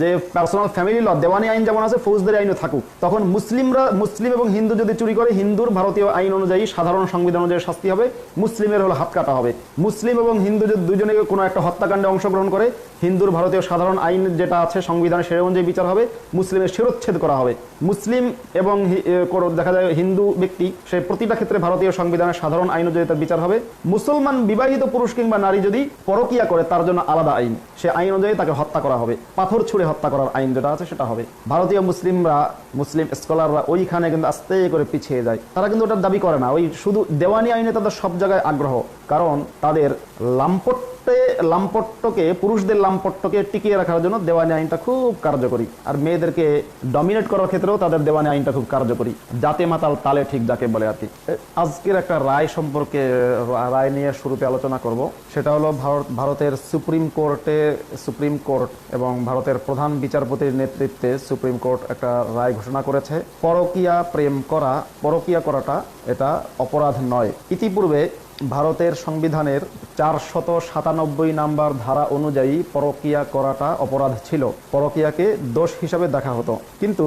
যে personal family ল দেওয়ানি আইন যেমন আছে, ফৌজদারি আইনও থাকুক। তখন মুসলিমরা, মুসলিম এবং হিন্দু যদি চুরি করে, হিন্দুর ভারতীয় আইন অনুযায়ী সাধারণ সংবিধান অনুযায়ী শাস্তি হবে, মুসলিমের হলো হাত কাটা হবে। মুসলিম এবং হিন্দু যদি দুজনে কোনো একটা হত্যাকাণ্ডে অংশগ্রহণ করে, হিন্দুর ভারতীয় সাধারণ আইন যেটা আছে সংবিধান সে অনুযায়ী বিচার হবে, মুসলিমের শিরোচ্ছেদ করা হবে। মুসলিম এবং দেখা যায় হিন্দু ব্যক্তি, সে প্রতিটা ক্ষেত্রে ভারতীয় সংবিধানের সাধারণ আইন অনুযায়ী তার বিচার হবে। মুসলমান বিবাহিত পুরুষ কিংবা নারী যদি পরকিয়া করে, তার জন্য আলাদা আইন। সে আইন অনুযায়ী তাকে হত্যা করা হবে। পাথর ছুঁড়ে হত্যা করার আইন যেটা আছে সেটা হবে। ভারতীয় মুসলিমরা, মুসলিম স্কলাররা ওইখানে কিন্তু আস্তে করে পিছিয়ে যায়। তারা কিন্তু ওটার দাবি করে না। ওই শুধু দেওয়ানি আইনে তাদের সব জায়গায় আগ্রহ। কারণ তাদের লাম্পট্যে লাম্পট্যকে পুরুষদের লাম্পট্যকে টিকিয়ে রাখার জন্য দেওয়ানি আইনটা খুব কার্যকরী। আর মেয়েদেরকে ডমিনেট করার ক্ষেত্রেও তাদের দেওয়ানি আইনটা খুব কার্যকরী। জাতে মাতাল তালে ঠিক যাকে বলে আর কি। আজকের একটা রায় সম্পর্কে রায় নিয়ে শুরুতে আলোচনা করব। সেটা হলো ভারত, ভারতের সুপ্রিম কোর্টে, সুপ্রিম কোর্ট এবং ভারতের প্রধান বিচারপতির নেতৃত্বে সুপ্রিম কোর্ট একটা রায় ঘোষণা করেছে। পরকিয়া প্রেম করা, পরকিয়া করাটা এটা অপরাধ নয়। ইতিপূর্বে ভারতের সংবিধানের চারশত সাতানব্বই নাম্বার ধারা অনুযায়ী পরকিয়া করাটা অপরাধ ছিল। পরকিয়াকে দোষ হিসাবে দেখা হতো। কিন্তু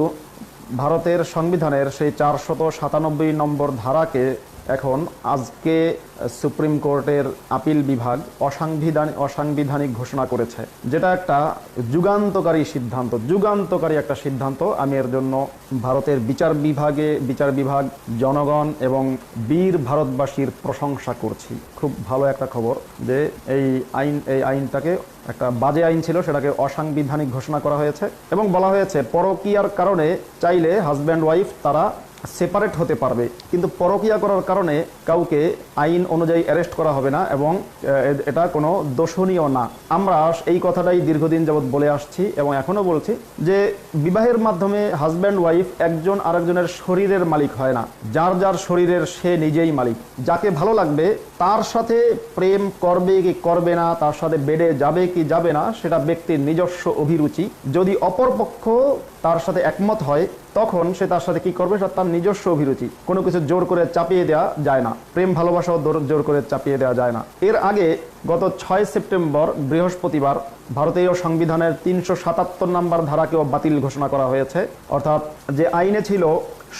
ভারতের সংবিধানের সেই চারশত সাতানব্বই নম্বর ধারাকে এখন আজকে সুপ্রিম কোর্টের আপিল বিভাগ অসাংবিধানিক অসাংবিধানিক ঘোষণা করেছে। যেটা একটা যুগান্তকারী সিদ্ধান্ত, যুগান্তকারী একটা সিদ্ধান্ত। আমি এর জন্য ভারতের বিচার বিভাগে, বিচার বিভাগ, জনগণ এবং বীর ভারতবাসীর প্রশংসা করছি। খুব ভালো একটা খবর যে এই আইন, এই আইনটাকে একটা বাজে আইন ছিল, সেটাকে অসাংবিধানিক ঘোষণা করা হয়েছে এবং বলা হয়েছে, পরকীয়ার কারণে চাইলে হাজব্যান্ড ওয়াইফ তারা সেপারেট হতে পারবে। কিন্তু পরকিয়া করার কারণে কাউকে আইন অনুযায়ী অ্যারেস্ট করা হবে না এবং এটা কোনো দোষণীয় না। আমরা এই কথাটাই দীর্ঘদিন যাবৎ বলে আসছি এবং এখনও বলছি যে বিবাহের মাধ্যমে হাজব্যান্ড ওয়াইফ একজন আরেকজনের শরীরের মালিক হয় না। যার যার শরীরের সে নিজেই মালিক। যাকে ভালো লাগবে, তার সাথে প্রেম করবে কি করবে না, তার সাথে বেডে যাবে কি যাবে না, সেটা ব্যক্তির নিজস্ব অভিরুচি। যদি অপরপক্ষ তার সাথে একমত হয় তখন সে তার সাথে কি করবে? তার নিজস্ব অভিরুচি। কোনো কিছু জোর করে চাপিয়ে দেওয়া যায় না। প্রেম ভালোবাসাও জোর করে চাপিয়ে দেওয়া যায় না। এর আগে গত ছয় সেপ্টেম্বর, বৃহস্পতিবার, ভারতীয় সংবিধানের তিনশো সাতাত্তর নম্বর ধারাকেও বাতিল ঘোষণা করা হয়েছে। অর্থাৎ যে আইনে ছিল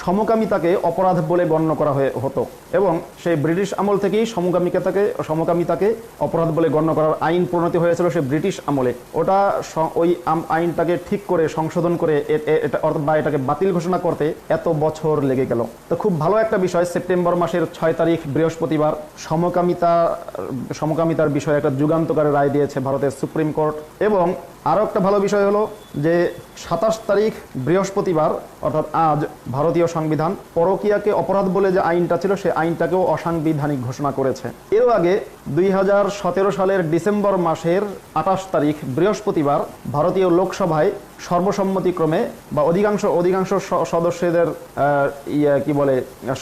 সমকামিতাকে অপরাধ বলে গণ্য করা হয়ে হতো এবং সেই ব্রিটিশ আমল থেকেই সমকামিতাকে সমকামিতাকে অপরাধ বলে গণ্য করার আইন প্রণতি হয়েছিল সে ব্রিটিশ আমলে। ওটা ওই আইনটাকে ঠিক করে, সংশোধন করে বা এটাকে বাতিল ঘোষণা করতে এত বছর লেগে গেল। তো খুব ভালো একটা বিষয়, সেপ্টেম্বর মাসের ছয় তারিখ, বৃহস্পতিবার। সমকামিতা সমকামিতার বিষয়ে একটা যুগান্তকারী রায় দিয়েছে ভারতের সুপ্রিম কোর্ট এবং আরও একটা ভালো বিষয় হলো যে সাতাশ তারিখ বৃহস্পতিবার, অর্থাৎ আজ ভারতীয় সংবিধান পরকিয়াকে অপরাধ বলে যে আইনটা ছিল, সে আইনটাকেও অসাংবিধানিক ঘোষণা করেছে। এর আগে দুই হাজার সতেরো সালের ডিসেম্বর মাসের আঠাশ তারিখ বৃহস্পতিবার ভারতীয় লোকসভায় সর্বসম্মতিক্রমে বা অধিকাংশ অধিকাংশ সদস্যদের ইয়ে কি বলে,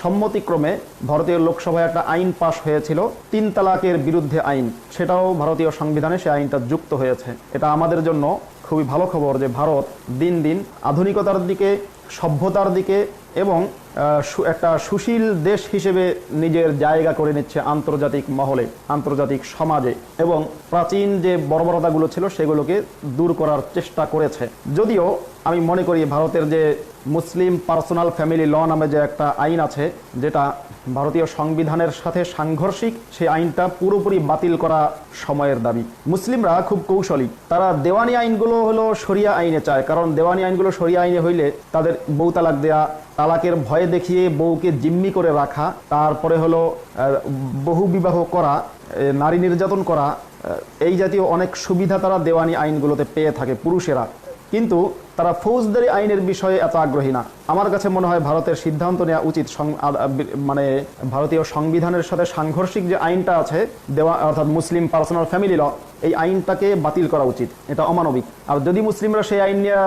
সম্মতিক্রমে ভারতীয় লোকসভায় একটা আইন পাশ হয়েছিল, তিন তালাকের বিরুদ্ধে আইন। সেটাও ভারতীয় সংবিধানে সে আইনটা যুক্ত হয়েছে। এটা আমাদের জন্য খুবই ভালো খবর যে ভারত দিন দিন আধুনিকতার দিকে সভ্যতার দিকে এবং একটা সুশীল দেশ হিসেবে নিজের জায়গা করে নিচ্ছে আন্তর্জাতিক মহলে, আন্তর্জাতিক সমাজে এবং প্রাচীন যে বর্বরতাগুলো ছিল সেগুলোকে দূর করার চেষ্টা করেছে। যদিও আমি মনে করি ভারতের যে মুসলিম পার্সোনাল ফ্যামিলি ল নামে যে একটা আইন আছে, যেটা ভারতীয় সংবিধানের সাথে সাংঘর্ষিক, সেই আইনটা পুরোপুরি বাতিল করা সময়ের দাবি। মুসলিমরা খুব কৌশলী। তারা দেওয়ানি আইনগুলো হলো সরিয়া আইনে চায়, কারণ দেওয়ানি আইনগুলো সরিয়া আইনে হইলে তাদের বউ তালাক দেয়া, তালাকের ভয়ে দেখিয়ে বউকে জিম্মি করে রাখা, তারপরে হলো বহু বিবাহ করা নারী নির্যাতন করা এই জাতীয় অনেক সুবিধা তারা দেওয়ানি আইনগুলোতে পেয়ে থাকে পুরুষেরা। কিন্তু তারা ফৌজদারি আইনের বিষয়ে এত আগ্রহী না। আমার কাছে মনে হয় ভারতের সিদ্ধান্ত নেওয়া উচিত মানে ভারতীয় সংবিধানের সাথে সাংঘর্ষিক যে আইনটা আছে, দেওয়া, অর্থাৎ মুসলিম পার্সোনাল ফ্যামিলি ল, এই আইনটাকে বাতিল করা উচিত। এটা অমানবিক। আর যদি মুসলিমরা সেই আইন নিয়ে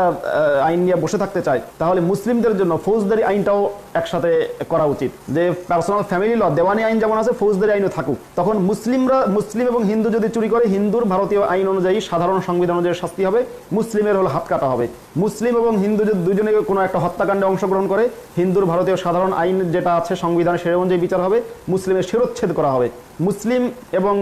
আইন নিয়ে বসে থাকতে চায়, তাহলে মুসলিমদের জন্য ফৌজদারি আইনটাও একসাথে করা উচিত। যে পার্সোনাল ফ্যামিলি ল, দেওয়ানি আইন যেমন আছে, ফৌজদারি আইনও থাকুক। তখন মুসলিমরা, মুসলিম এবং হিন্দু যদি চুরি করে, হিন্দুর ভারতীয় আইন অনুযায়ী সাধারণ সংবিধান অনুযায়ী শাস্তি হবে, মুসলিমের হলো হাত কাটা হবে। মুসলিম এবং হিন্দু দুজনে কোনো একটা হত্যাকাণ্ডে অংশগ্রহণ করে। হিন্দুর ভারতীয় সাধারণ আইন যেটা আছে সংবিধান সে অনুযায়ী বিচার হবে। মুসলিমের শিরোচ্ছেদ করা হবে। মুসলিম এবং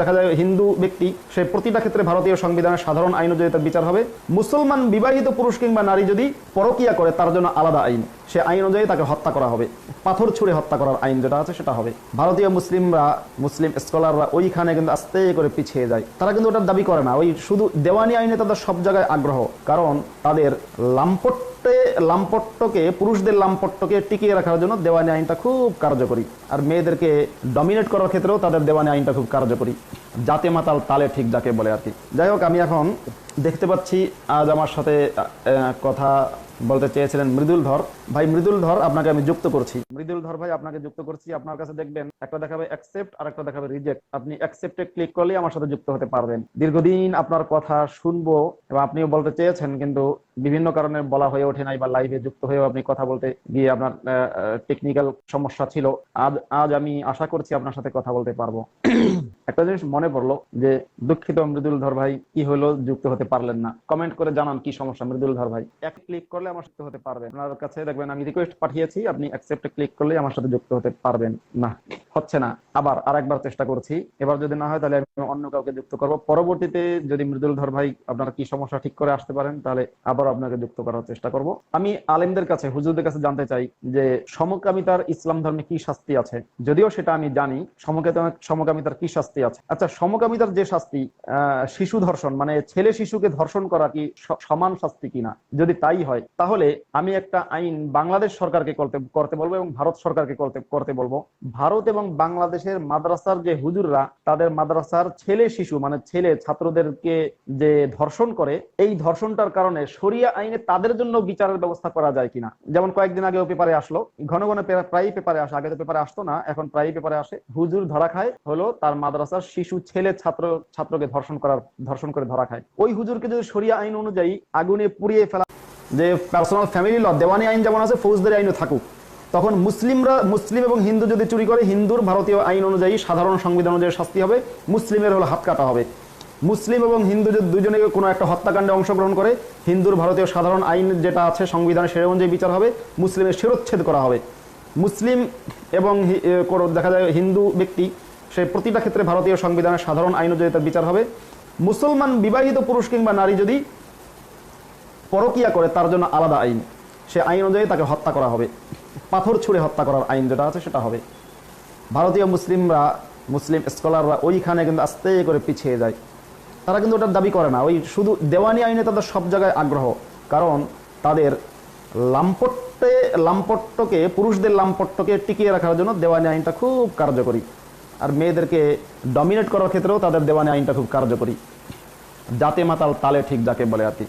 দেখা যায় হিন্দু ব্যক্তি, সে প্রতিটা ক্ষেত্রে ভারতীয় সংবিধানের সাধারণ আইন অনুযায়ী তার বিচার হবে। মুসলমান বিবাহিত পুরুষ কিংবা নারী যদি পরকিয়া করে, তার জন্য আলাদা আইন। সে আইন অনুযায়ী তাকে হত্যা করা হবে। পাথর ছুঁড়ে হত্যা করার আইন যেটা আছে সেটা হবে। ভারতীয় মুসলিমরা, মুসলিম স্কলাররা ওইখানে কিন্তু আস্তে করে পিছিয়ে যায়। তারা কিন্তু ওটার দাবি করে না। ওই শুধু দেওয়ানি আইনে তাদের সব জায়গায় আগ্রহ। কারণ তাদের লাম্পট্যে, লাম্পট্যকে, পুরুষদের লাম্পট্যকে টিকিয়ে রাখার জন্য দেওয়ানি আইনটা খুব কার্যকরী। আর মেয়েদেরকে ডমিনেট করার ক্ষেত্রেও তাদের দেওয়ানি আইনটা খুব কার্যকরী। জাতে মাতাল তালে ঠিক যাকে বলে আর কি। যাই হোক, আমি এখন দেখতে পাচ্ছি, আজ আমার সাথে কথা বলতে চেয়েছিলেন মৃদুল ধর ভাই মৃদুল ধর আপনাকে আমি যুক্ত করছি। মৃদুল ধর ভাই, আপনাকে যুক্ত করছি। আপনার কাছে দেখবেন, একটা দেখাবে অ্যাকসেপ্ট আর একটা দেখাবে রিজেক্ট আপনি অ্যাকসেপ্টে ক্লিক করলে আমার সাথে যুক্ত হতে পারবেন। দীর্ঘদিন আপনার কথা শুনব এবং আপনিও বলতে চেয়েছেন, কিন্তু বিভিন্ন কারণে বলা হয়ে ওঠে নাই বা লাইভে যুক্ত হয়েও আপনি কথা বলতে গিয়ে আপনার টেকনিক্যাল সমস্যা ছিল। আজ আজ আমি আশা করছি আপনার সাথে কথা বলতে পারব। একটা জিনিস মনে পড়ল যে, দুঃখিত মৃদুল ধর ভাই, কি হলো যুক্ত হতে পারলেন না। কমেন্ট করে জানান কি সমস্যা মৃদুল ধর ভাই। এক ক্লিক করলে আমার সাথে হতে পারবেন আপনার কাছে দেখবেন, আমি রিকোয়েস্ট পাঠিয়েছি, আপনি অ্যাকসেপ্টে ক্লিক করলে আমার সাথে যুক্ত হতে পারবেন না। হচ্ছে না। আবার আরেকবার চেষ্টা করছি। এবার যদি না হয়, তাহলে আমি অন্য কাউকে যুক্ত করব। পরবর্তীতে যদি মৃদুল ধর ভাই আপনার কি সমস্যা ঠিক করে আসতে পারেন, তাহলে আবার আপনাকে যুক্ত করার চেষ্টা করব। আমি আলেমদের কাছে, হুজুরদের কাছে জানতে চাই যে, সমকামিতার ইসলাম ধর্মে কি শাস্তি আছে? যদিও সেটা আমি জানি সমকামিতা সমকামিতার কি শাস্তি আছে। আচ্ছা সমকামিতার যে শাস্তি শিশু ধর্ষণ মানে ছেলে শিশুকে ধর্ষণ করা কি সমান শাস্তি কিনা? যদি তাই হয়, তাহলে আমি একটা আইন বাংলাদেশ সরকারকে করতে করতে বলব এবং ভারত সরকারকে করতে করতে বলব। ভারত এবং বাংলাদেশের মাদ্রাসার যে হুজুররা, তাদের মাদ্রাসার ছেলে শিশু মানে ছেলে ছাত্রদেরকে যে ধর্ষণ করে, এই ধর্ষণটার কারণে সরিয়া আইনে তাদের জন্য বিচারের ব্যবস্থা করা যায় কিনা? যেমন কয়েকদিন আগেও পেপারে আসলো। ঘন ঘন পে- প্রায়ই পেপারে আসে, আগে তো পেপারে আসতো না, এখন প্রায়ই পেপারে আসে। হুজুর ধরা খায়, হলো তার মাদ্রাসার শিশু, ছেলে, ছাত্র, ছাত্রকে ধর্ষণ করার, ধর্ষণ করে ধরা খায়। ওই হুজুরকে যদি শরিয়া আইন অনুযায়ী আগুনে পুড়িয়ে ফেলা যে পার্সোনাল ফ্যামিলি ল দেওয়ানি আইন যেমন আছে, ফৌজদারি আইনও থাকুক, তখন মুসলিমরা, মুসলিম এবং হিন্দু যদি চুরি করে, হিন্দুর ভারতীয় আইন অনুযায়ী সাধারণ সংবিধান অনুযায়ী শাস্তি হবে, মুসলিমের হলো হাত কাটা হবে। মুসলিম এবং হিন্দু যদি দুজনে কোনো একটা হত্যাকাণ্ডে অংশগ্রহণ করে, হিন্দুর ভারতীয় সাধারণ আইন যেটা আছে, সংবিধান সে অনুযায়ী বিচার হবে, মুসলিমের শিরোচ্ছেদ করা হবে। মুসলিম এবং দেখা যায় হিন্দু ব্যক্তি সে প্রতিটা ক্ষেত্রে ভারতীয় সংবিধানের সাধারণ আইন অনুযায়ী তার বিচার হবে। মুসলমান বিবাহিত পুরুষ কিংবা নারী যদি পরকিয়া করে, তার জন্য আলাদা আইন। সে আইন অনুযায়ী তাকে হত্যা করা হবে। পাথর ছুঁড়ে হত্যা করার আইন যেটা আছে, সেটা হবে। ভারতীয় মুসলিমরা, মুসলিম স্কলাররা ওইখানে কিন্তু আস্তে করে পিছিয়ে যায়। তারা কিন্তু ওটার দাবি করে না। ওই শুধু দেওয়ানি আইনে তাদের সব জায়গায় আগ্রহ। কারণ তাদের লাম্পট্যে, লাম্পট্যকে, পুরুষদের লাম্পট্যকে টিকিয়ে রাখার জন্য দেওয়ানি আইনটা খুব কার্যকরী। আর মেয়েদেরকে ডমিনেট করার ক্ষেত্রেও তাদের দেওয়ানি আইনটা খুব কার্যকরী। জাতে মাতাল তালে ঠিক যাকে বলে আর কি।